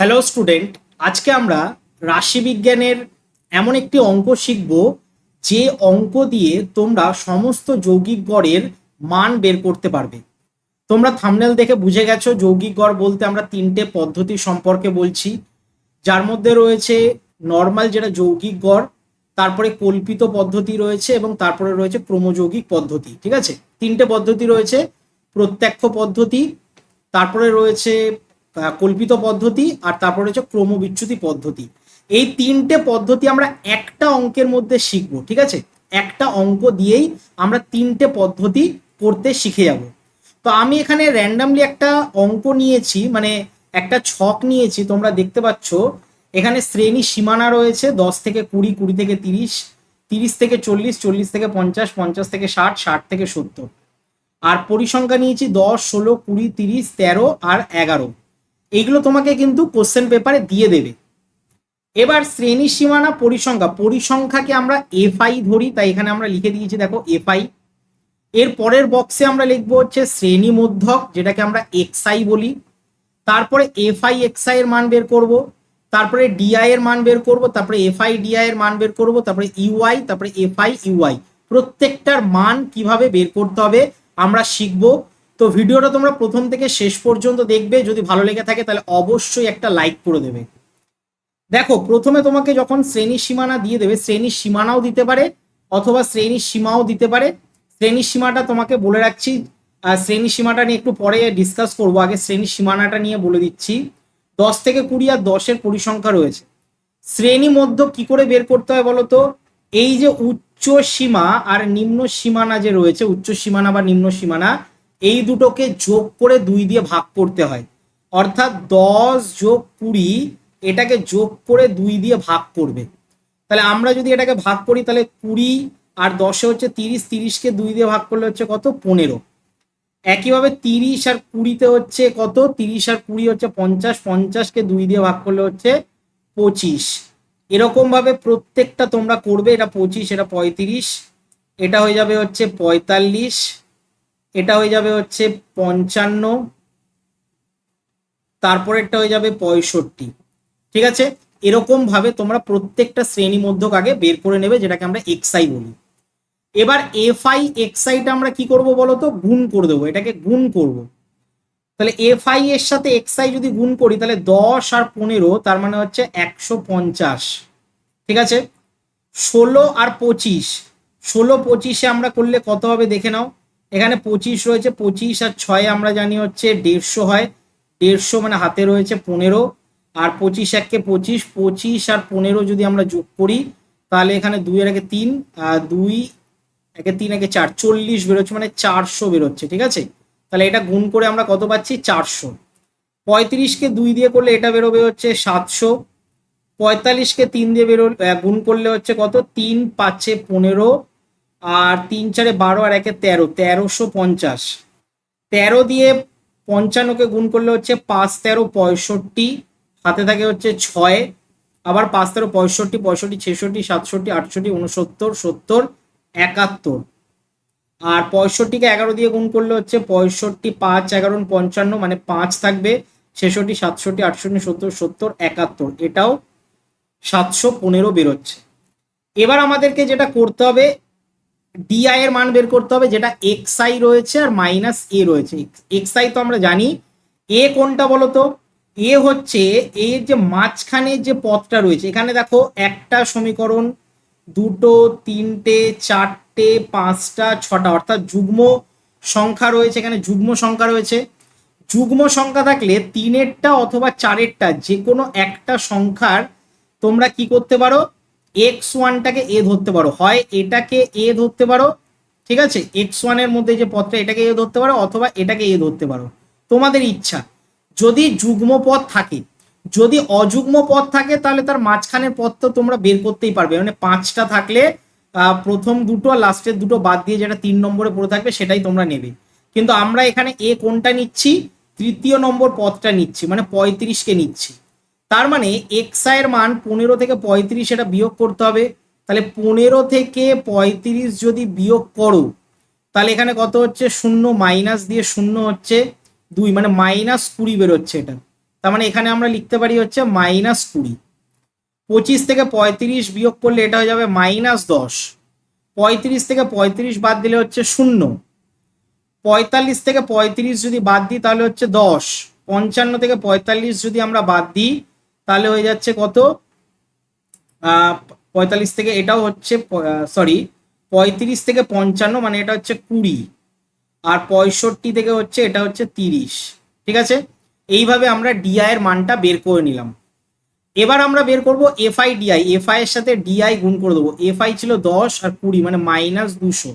Hello student আজকে আমরা রাশিবিজ্ঞানের এমন একটি অঙ্ক শিখব, যে অঙ্ক দিয়ে তোমরা সমস্ত যৌগিক গড়ের মান বের করতে পারবে। তোমরা থামনেল দেখে বুঝে গেছো, যৌগিক গড় বলতে আমরা তিনটে পদ্ধতি সম্পর্কে বলছি। যার মধ্যে রয়েছে নর্মাল যেটা যৌগিক গড়, তারপরে কল্পিত পদ্ধতি রয়েছে এবং তারপরে রয়েছে ক্রমযৌগিক পদ্ধতি, ঠিক আছে? তিনটে পদ্ধতি রয়েছে, প্রত্যক্ষ পদ্ধতি, তারপরে রয়েছে কল্পিত পদ্ধতি আর তারপরে রয়েছে ক্রমবিচ্যুতি পদ্ধতি। এই তিনটে পদ্ধতি আমরা একটা অঙ্কের মধ্যে শিখব, ঠিক আছে? একটা অঙ্ক দিয়েই আমরা তিনটে পদ্ধতি করতে শিখে যাব। তো আমি এখানে র্যান্ডামলি একটা অঙ্ক নিয়েছি মানে একটা ছক নিয়েছি, তোমরা দেখতে পাচ্ছ। এখানে শ্রেণি সীমানা রয়েছে, দশ থেকে কুড়ি কুড়ি থেকে তিরিশ তিরিশ থেকে চল্লিশ চল্লিশ থেকে পঞ্চাশ পঞ্চাশ থেকে ষাট ষাট থেকে সত্তর। আর পরিসংখ্যা নিয়েছি দশ, ষোলো, কুড়ি, তিরিশ, তেরো আর এগারো। এইগুলো তোমাকে কিন্তু কোশ্চেন পেপারে দিয়ে দেবে। এবার শ্রেণি সীমানা পরিসংখ্যা, পরিসংখ্যাকে আমরা এফআই ধরি, তাই এখানে আমরা লিখে দিয়েছি, দেখো এফআই এর পরের বক্সে আমরা লিখব হচ্ছে শ্রেণি মধ্যক, যেটাকে আমরা এক্সআই বলি। তারপরে এফআই এক্সআই এর মান বের করব, তারপরে ডিআই এর মান বের করব, তারপরে এফআই ডিআই এর মান বের করব, তারপরে ইউআই তারপরে এফআই ইউআই প্রত্যেকটার মান কীভাবে বের করতে হবে, আমরা শিখব। তো ভিডিওটা তোমরা প্রথম থেকে শেষ পর্যন্ত দেখবে। যদি ভালো লেগে থাকে, তাহলে অবশ্যই একটা লাইক করে দেবে। দেখো, প্রথমে তোমাকে যখন শ্রেণি সীমানা দিয়ে দেবে শ্রেণির সীমানাও দিতে পারে, অথবা শ্রেণির সীমাও দিতে পারে। শ্রেণির সীমাটা তোমাকে বলে রাখছি শ্রেণি সীমাটা নিয়ে একটু পরে ডিসকাস করব। আগে শ্রেণির সীমানাটা নিয়ে বলে দিচ্ছি। দশ থেকে কুড়ি আর দশের পরিসংখ্যা রয়েছে। শ্রেণি মধ্য কি করে বের করতে হয় বলতো? এই যে উচ্চ সীমা আর নিম্ন সীমানা যে রয়েছে, উচ্চ সীমানা বা নিম্ন সীমানা এই দুটোকে যোগ করে দুই দিয়ে ভাগ করতে হয়। অর্থাৎ দশ যোগ কুড়ি, এটাকে যোগ করে দুই দিয়ে ভাগ করবে। তাহলে আমরা যদি এটাকে ভাগ করি, তাহলে কুড়ি আর দশে হচ্ছে তিরিশ, তিরিশকে দুই দিয়ে ভাগ করলে হচ্ছে কত? পনেরো। একইভাবে তিরিশ আর কুড়িতে হচ্ছে কত? তিরিশ আর কুড়ি হচ্ছে পঞ্চাশ, পঞ্চাশকে দুই দিয়ে ভাগ করলে হচ্ছে পঁচিশ। এরকম ভাবে প্রত্যেকটা তোমরা করবে, এটা পঁচিশ, এটা পঁয়ত্রিশ, এটা হয়ে যাবে হচ্ছে পঁয়তাল্লিশ। এটা হয়ে যাবে হচ্ছে পঞ্চান্ন তারপরেরটা হয়ে যাবে পঁয়ষট্টি। ঠিক আছে? এরকম ভাবে তোমরা প্রত্যেকটা শ্রেণি মধ্যক আগে বের করে নেবে, যেটাকে আমরা এক্সআই বলি। এবার এফ আই এক্সআইটা আমরা কি করব বলো তো? গুণ করে দেবো, এটাকে গুণ করব। তাহলে এফ আই এর সাথে এক্সআই যদি গুণ করি, তাহলে দশ আর পনেরো, তার মানে হচ্ছে একশো পঞ্চাশ। ঠিক আছে? ষোলো আর পঁচিশ, ষোলো পঁচিশে আমরা করলে কত হবে দেখে নাও। এখানে পঁচিশ রয়েছে, পঁচিশ আর ছয়ে আমরা জানি হচ্ছে দেড়শো হয়। দেড়শো মানে হাতে রয়েছে পনেরো। আর পঁচিশ এককে পঁচিশ পঁচিশ আর পনেরো যদি আমরা যোগ করি, তাহলে এখানে দুই আর একে তিন দুই একে তিন একে চার, চল্লিশ বেরোচ্ছে মানে চারশো বেরোচ্ছে, ঠিক আছে? তাহলে এটা গুণ করে আমরা কত পাচ্ছি? চারশো। পঁয়ত্রিশকে দুই দিয়ে করলে এটা বেরোবে হচ্ছে সাতশো। পঁয়তাল্লিশকে তিন দিয়ে বেরো গুণ করলে হচ্ছে কত? তিন পাঁচে পনেরো। আর তিন চারে বারো আর একে তেরো, তেরোশো পঞ্চাশ। তেরো দিয়ে পঞ্চান্নকে গুণ করলে হচ্ছে পাঁচ তেরো পঁয়ষট্টি হাতে থাকে হচ্ছে ছয়, আবার পাঁচ তেরো পঁয়ষট্টি পঁয়ষট্টি ছেষট্টি, সাতষট্টি, আটষট্টি, উনসত্তর, সত্তর, একাত্তর। আর পঁয়ষট্টিকে এগারো দিয়ে গুণ করলে হচ্ছে পঁয়ষট্টি পাঁচ, এগারো, পঞ্চান্ন মানে পাঁচ থাকবে। ছেষট্টি, সাতষট্টি, আটষট্টি, সত্তর সত্তর, একাত্তর। এটাও সাতশো পনেরো বেরোচ্ছে। এবার আমাদেরকে যেটা করতে হবে ডিআই এর মান বের করতে হবে, যেটা এক্স আই রয়েছে আর মাইনাস এ রয়েছে। এক্স আই তো আমরা জানি। এ কোনটা বলো তো? এ হচ্ছে এর যে মাঝখানে যে পথটা রয়েছে, এখানে দেখো একটা সমীকরণ, দুটো, তিনটে, চারটে, পাঁচটা, ছটা, অর্থাৎ যুগ্ম সংখ্যা রয়েছে, এখানে যুগ্ম সংখ্যা রয়েছে। যুগ্ম সংখ্যা থাকলে তিনেরটা অথবা চারেরটা যে কোনো একটা সংখ্যার তোমরা কি করতে পারো? এক্স ওয়ানটাকে এ ধরতে পারো। হয় এটাকে এ ধরতে পারো, ঠিক আছে? এক্স ওয়ানের মধ্যে যে পথটা, এটাকে এ ধরতে পারো অথবা এটাকে এ ধরতে পারো। তোমাদের ইচ্ছা, যদি যুগ্ম পথ থাকে, যদি অযুগ্ম পথ থাকে, তাহলে তার মাঝখানের পথ তো তোমরা বের করতেই পারবে। মানে পাঁচটা থাকলে প্রথম দুটো, লাস্টের দুটো বাদ দিয়ে যেটা তিন নম্বরে পড়ে থাকবে, সেটাই তোমরা নেবে। কিন্তু আমরা এখানে এ কোনটা নিচ্ছি? তৃতীয় নম্বর পথটা নিচ্ছি মানে পঁয়ত্রিশকে নিচ্ছি। তার মানে এক্সের মান পনেরো থেকে পঁয়ত্রিশ এটা বিয়োগ করতে হবে। তাহলে পনেরো থেকে পঁয়ত্রিশ যদি বিয়োগ করো, তাহলে এখানে কত হচ্ছে? শূন্য মাইনাস দিয়ে শূন্য হচ্ছে দুই মানে মাইনাস কুড়ি বেরোচ্ছে এটা। তার মানে এখানে আমরা লিখতে পারি হচ্ছে মাইনাস কুড়ি। পঁচিশ থেকে পঁয়ত্রিশ বিয়োগ করলে এটা হয়ে যাবে মাইনাস দশ। পঁয়ত্রিশ থেকে পঁয়ত্রিশ বাদ দিলে হচ্ছে শূন্য। পঁয়তাল্লিশ থেকে পঁয়ত্রিশ যদি বাদ দিই তাহলে হচ্ছে দশ। পঞ্চান্ন থেকে পঁয়তাল্লিশ যদি আমরা বাদ দিই তাহলে হয়ে যাচ্ছে কত? পঁয়তাল্লিশ থেকে এটাও হচ্ছে সরি পঁয়ত্রিশ থেকে পঞ্চান্ন মানে এটা হচ্ছে কুড়ি। আর পঁয়ষট্টি থেকে হচ্ছে, এটা হচ্ছে তিরিশ। ঠিক আছে? এইভাবে আমরা ডিআই এর মানটা বের করে নিলাম। এবার আমরা বের করব এফআই ডিআই এফআই এর সাথে ডিআই গুণ করে দেবো। এফআই ছিল দশ আর কুড়ি মানে মাইনাস দুশো।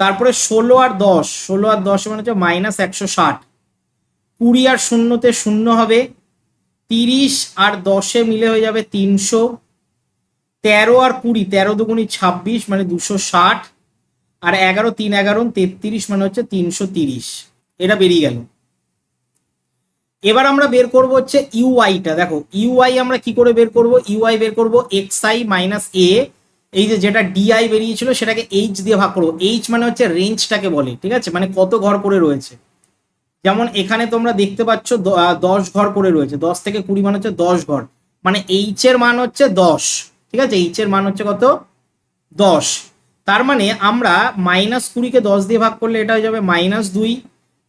তারপরে ষোলো আর দশ। ষোলো আর দশ মানে হচ্ছে মাইনাস একশো ষাট। কুড়ি আর শূন্যতে শূন্য হবে। তিরিশ আর দশে মিলে হয়ে যাবে তিনশো। তেরো আর কুড়ি, তেরো দুগুণি ছাব্বিশ মানে দুশো ষাট। আর এগারো, তিন, এগারো, তেত্রিশ মানে হচ্ছে তিনশো তিরিশ। এটা বেরিয়ে গেল। এবার আমরা বের করব হচ্ছে ইউআইটা দেখো ইউআই আমরা কি করে বের করব? ইউআই বের করব এক্স আই মাইনাস এ এই যে যেটা ডিআই বেরিয়েছিল সেটাকে এইচ দিয়ে ভাগ করব। এইচ মানে হচ্ছে রেঞ্জটাকে বলে, ঠিক আছে? মানে কত ঘর করে রয়েছে। যেমন এখানে তোমরা দেখতে পাচ্ছ দশ ঘর করে রয়েছে। দশ থেকে কুড়ি মানে হচ্ছে দশ ঘর। মানে এইচ এর মান হচ্ছে দশ। ঠিক আছে? এইচ এর মান হচ্ছে কত? দশ। তার মানে আমরা মাইনাস কুড়িকে দশ দিয়ে ভাগ করলে এটা হয়ে যাবে মাইনাস দুই।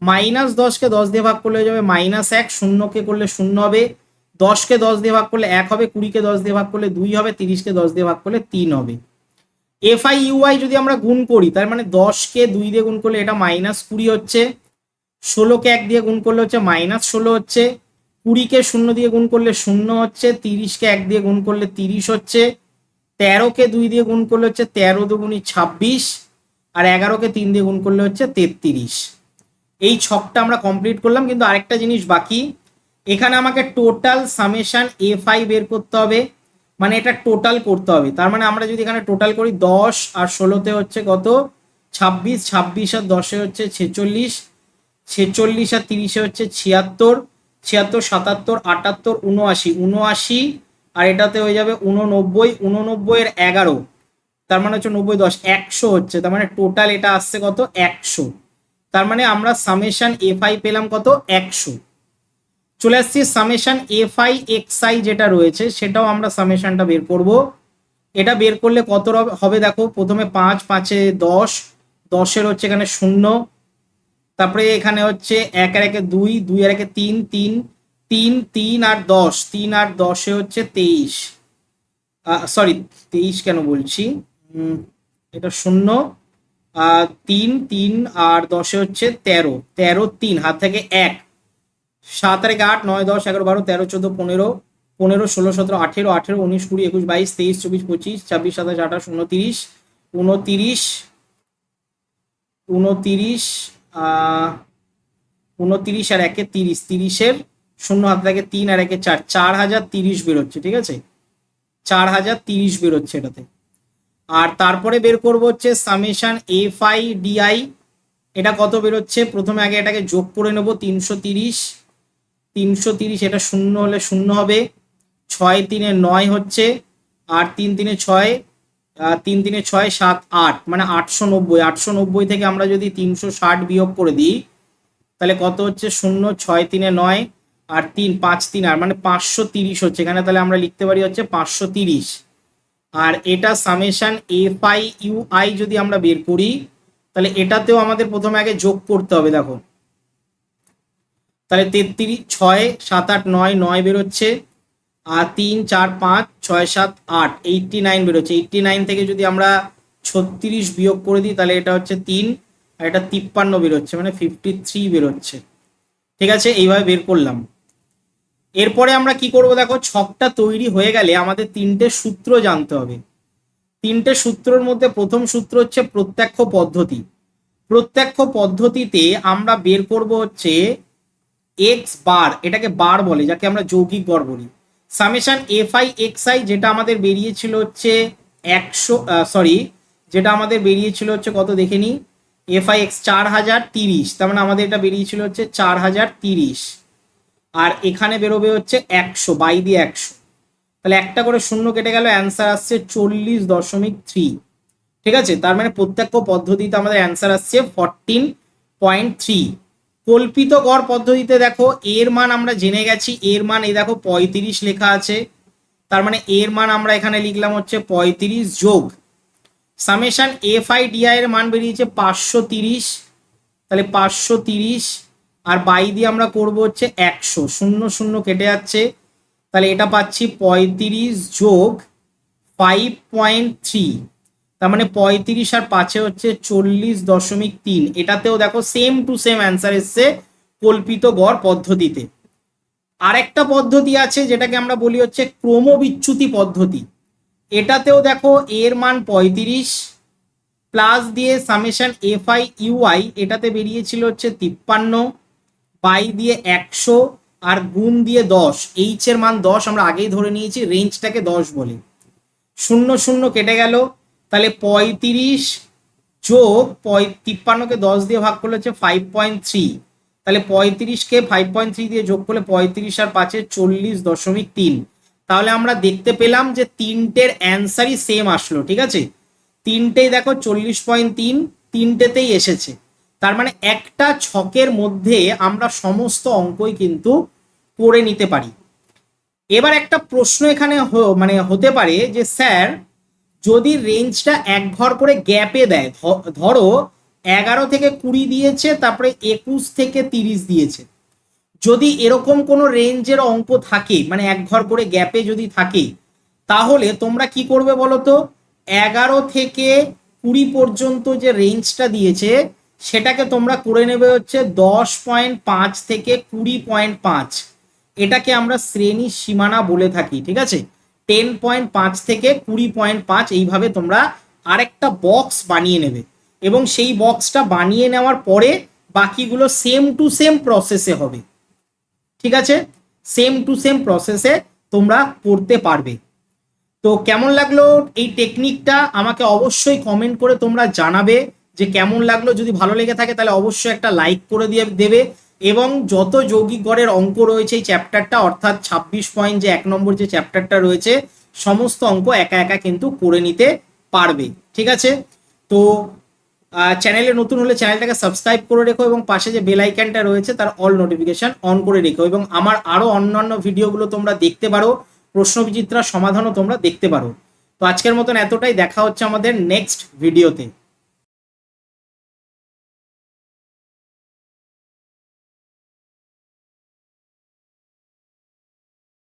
মাইনাস দশকে দশ দিয়ে ভাগ করলে হয়ে যাবে মাইনাস এক। শূন্যকে করলে শূন্য হবে। দশকে দশ দিয়ে ভাগ করলে এক হবে। কুড়িকে দশ দিয়ে ভাগ করলে দুই হবে। তিরিশকে দশ দিয়ে ভাগ করলে তিন হবে। এফ আই ইউআই যদি আমরা গুণ করি, তার মানে দশকে দুই দিয়ে গুণ করলে এটা মাইনাস কুড়ি হচ্ছে। ষোলোকে এক দিয়ে গুণ করলে হচ্ছে মাইনাস ষোলো হচ্ছে কুড়িকে শূন্য দিয়ে গুণ করলে শূন্য হচ্ছে তিরিশকে এক দিয়ে গুণ করলে তিরিশ হচ্ছে তেরোকে দুই দিয়ে গুণ করলে হচ্ছে তেরো দুগুণি ছাব্বিশ, আর এগারোকে তিন দিয়ে গুণ করলে হচ্ছে তেত্রিশ। এই ছকটা আমরা কমপ্লিট করলাম, কিন্তু আরেকটা জিনিস বাকি, এখানে আমাকে টোটাল সামেশন এফ আই বের করতে হবে মানে এটা টোটাল করতে হবে, তার মানে আমরা যদি এখানে টোটাল করি দশ আর ষোলোতে হচ্ছে কত? ছাব্বিশ ছাব্বিশ আর দশে হচ্ছে ছেচল্লিশ ছেচল্লিশ আর তিরিশে হচ্ছে ছিয়াত্তর ছিয়াত্তর, সাতাত্তর, আটাত্তর উনআশি উনআশি আর এটাতে হয়ে যাবে উননব্বই এর এগারো। তার মানে হচ্ছে নব্বই, দশ, একশো হচ্ছে। তার মানে টোটাল এটা আসছে কত? একশো। তার মানে আমরা সামেশান এফ আই পেলাম কত? একশো। চলে আসছি summation F I X I যেটা রয়েছে, সেটাও আমরা সামেশনটা বের করব। এটা বের করলে কত হবে দেখো, প্রথমে পাঁচ, পাঁচে দশ, দশের হচ্ছে এখানে শূন্য। তারপরে এখানে হচ্ছে এক আর একে দুই দুই আর একে তিন তিন তিন তিন আর দশ, তিন আর দশে হচ্ছে তেইশ। সরি তেইশ কেন বলছি? এটা শূন্য। তিন তিন আর দশে হচ্ছে তেরো তেরো, তিন, হাত থেকে এক। সাত আর একে আট, নয়, দশ, এগারো, বারো, তেরো, চোদ্দ, পনেরো পনেরো, ষোলো, সতেরো, আঠেরো আঠেরো, উনিশ, কুড়ি, একুশ, বাইশ, তেইশ, চব্বিশ, পঁচিশ, ছাব্বিশ, সাতাশ, আঠাশ, উনতিরিশ উনতিরিশ উনতিরিশ উনতিরিশ আর একে তিরিশ। তিরিশের শূন্য হাত থেকে তিন আর একে চার। চার হাজার তিরিশ বেরোচ্ছে, ঠিক আছে? চার হাজার তিরিশ বেরোচ্ছে এটাতে। আর তারপরে বের করব হচ্ছে সামেশন এফ আই ডিআই এটা কত বেরোচ্ছে? প্রথমে আগে এটাকে যোগ করে নেব, তিনশো তিরিশ। তিনশো তিরিশ, এটা শূন্য হলে শূন্য হবে। ছয় তিনে নয় হচ্ছে, আর তিন তিনে ছয় তিন তিনে ছয়, সাত, আট মানে আটশো নব্বই। আটশো নব্বই থেকে আমরা যদি তিনশো ষাট বিয়োগ করে দিই, তাহলে কত হচ্ছে? শূন্য, ছয় তিনে নয় আর তিন, পাঁচ তিন আর মানে পাঁচশো তিরিশ হচ্ছে। এখানে তাহলে আমরা লিখতে পারি হচ্ছে পাঁচশো তিরিশ। আর এটা summation F I U I যদি আমরা বের করি, তাহলে এটাতেও আমাদের প্রথমে আগে যোগ করতে হবে, দেখো। তাহলে তেত্রিশ, ছয়, সাত, আট, নয় নয় বেরোচ্ছে তিন, চার, পাঁচ, ছয়, সাত, আট এইটটি নাইন বেরোচ্ছে। এইটটি নাইন থেকে যদি আমরা ছত্রিশ বিয়োগ করে দিই, তাহলে এটা হচ্ছে তিন, আর এটা তিপ্পান্ন বেরোচ্ছে মানে ফিফটি থ্রি বেরোচ্ছে। ঠিক আছে? এইভাবে বের করলাম। এরপরে আমরা কি করব দেখো? ছকটা তৈরি হয়ে গেলে আমাদের তিনটে সূত্র জানতে হবে। তিনটে সূত্রের মধ্যে প্রথম সূত্র হচ্ছে প্রত্যক্ষ পদ্ধতি। প্রত্যক্ষ পদ্ধতিতে আমরা বের করব হচ্ছে এক্স বার এটাকে বার বলে, যাকে আমরা যৌগিক গড় বলি। Summation F I X I যেটা আমাদের বেরিয়েছিল হচ্ছে একশো সরি যেটা আমাদের বেরিয়েছিল হচ্ছে কত দেখে নিই এফ আই এক্স চার হাজার তিরিশ, তার মানে আমাদের এটা বেরিয়েছিল হচ্ছে চার হাজার তিরিশ। আর এখানে বেরোবে হচ্ছে একশো, বাই দিয়ে একশো। তাহলে একটা করে শূন্য কেটে গেল অ্যান্সার আসছে চল্লিশ দশমিক থ্রি ঠিক আছে? তার মানে প্রত্যক্ষ পদ্ধতিতে আমাদের অ্যান্সার আসছে ফরটিন পয়েন্ট থ্রি কল্পিত গড় পদ্ধতিতে দেখো, এর মান আমরা জেনে গেছি, এর মান এই দেখো পঁয়ত্রিশ লেখা আছে, তার মানে এর মান আমরা এখানে লিখলাম হচ্ছে পঁয়ত্রিশ যোগ। সামেশন এফ আই ডিআই এর মান বেরিয়েছে পাঁচশো তিরিশ, তাহলে পাঁচশো তিরিশ, আর বাই দিয়ে আমরা করব হচ্ছে একশো, শূন্য শূন্য কেটে যাচ্ছে, তাহলে এটা পাচ্ছি পঁয়ত্রিশ যোগ ফাইভ পয়েন্ট থ্রি তার মানে পঁয়ত্রিশ আর পাঁচে হচ্ছে চল্লিশ দশমিক তিন। এটাতেও দেখো সেম টু সেম অ্যান্সার এসছে কল্পিত গড় পদ্ধতিতে। আরেকটা পদ্ধতি আছে যেটাকে আমরা বলি হচ্ছে ক্রমবিচ্যুতি পদ্ধতি। এটাতেও দেখো এর মান পঁয়ত্রিশ প্লাস দিয়ে সামেশন এফ আই ইউআই এটাতে বেরিয়েছিল হচ্ছে তিপ্পান্ন, বাই দিয়ে একশো আর গুণ দিয়ে দশ। এইচ এর মান দশ আমরা আগেই ধরে নিয়েছি রেঞ্জটাকে দশ বলে। শূন্য শূন্য কেটে গেল তাহলে পঁয়ত্রিশ যোগ তিপ্পান্নকে দশ দিয়ে ভাগ করলে হচ্ছে ফাইভ পয়েন্ট থ্রি তাহলে পঁয়ত্রিশকে ফাইভ পয়েন্ট থ্রি দিয়ে যোগ করলে পঁয়ত্রিশ আর পাঁচে চল্লিশ দশমিক তিন। তাহলে আমরা দেখতে পেলাম যে তিনটের অ্যান্সারই সেম আসলো, ঠিক আছে? তিনটেই দেখো চল্লিশ পয়েন্ট তিন, তিনটেতেই এসেছে। তার মানে একটা ছকের মধ্যে আমরা সমস্ত অঙ্কই কিন্তু করে নিতে পারি। এবার একটা প্রশ্ন এখানে মানে হতে পারে যে স্যার যদি রেঞ্জটা এক ঘর করে গ্যাপে দেয় ধরো এগারো থেকে কুড়ি দিয়েছে, তারপরে একুশ থেকে তিরিশ দিয়েছে। যদি এরকম কোনো রেঞ্জের অঙ্ক থাকে মানে এক ঘর করে গ্যাপে যদি থাকে, তাহলে তোমরা কি করবে বলো তো? এগারো থেকে কুড়ি পর্যন্ত যে রেঞ্জটা দিয়েছে, সেটাকে তোমরা করে নেবে হচ্ছে দশ পয়েন্ট পাঁচ থেকে কুড়ি পয়েন্ট পাঁচ। এটাকে আমরা শ্রেণি সীমানা বলে থাকি, ঠিক আছে? টেন পয়েন্ট পাঁচ থেকে কুড়ি পয়েন্ট পাঁচ এইভাবে তোমরা আরেকটা বক্স বানিয়ে নেবে। এবং সেই বক্সটা বানিয়ে নেওয়ার পরে বাকিগুলো সেম টু সেম প্রসেসে হবে। ঠিক আছে? সেম টু সেম প্রসেসে তোমরা করতে পারবে। তো কেমন লাগল এই টেকনিকটা আমাকে অবশ্যই কমেন্ট করে তোমরা জানাবে যে কেমন লাগল। যদি ভালো লেগে থাকে তাহলে অবশ্যই একটা লাইক করে দিয়ে দেবে। এবং যত যৌগিক গড়ের অঙ্ক রয়েছে এই চ্যাপ্টারটা অর্থাৎ ছাব্বিশ পয়েন্ট যে এক নম্বর যে চ্যাপ্টারটা রয়েছে, সমস্ত অঙ্ক একা একা কিন্তু করে নিতে পারবে। ঠিক আছে? তো চ্যানেলে নতুন হলে চ্যানেলটাকে সাবস্ক্রাইব করে রেখো এবং পাশে যে বেল আইকনটা রয়েছে, তার অল নোটিফিকেশন অন করে রেখো এবং আমার আরও অন্যান্য ভিডিওগুলো তোমরা দেখতে পারো, প্রশ্ন বিচিত্রার সমাধানও তোমরা দেখতে পারো। তো আজকের মতন এতটাই, দেখা হচ্ছে আমাদের নেক্সট ভিডিওতে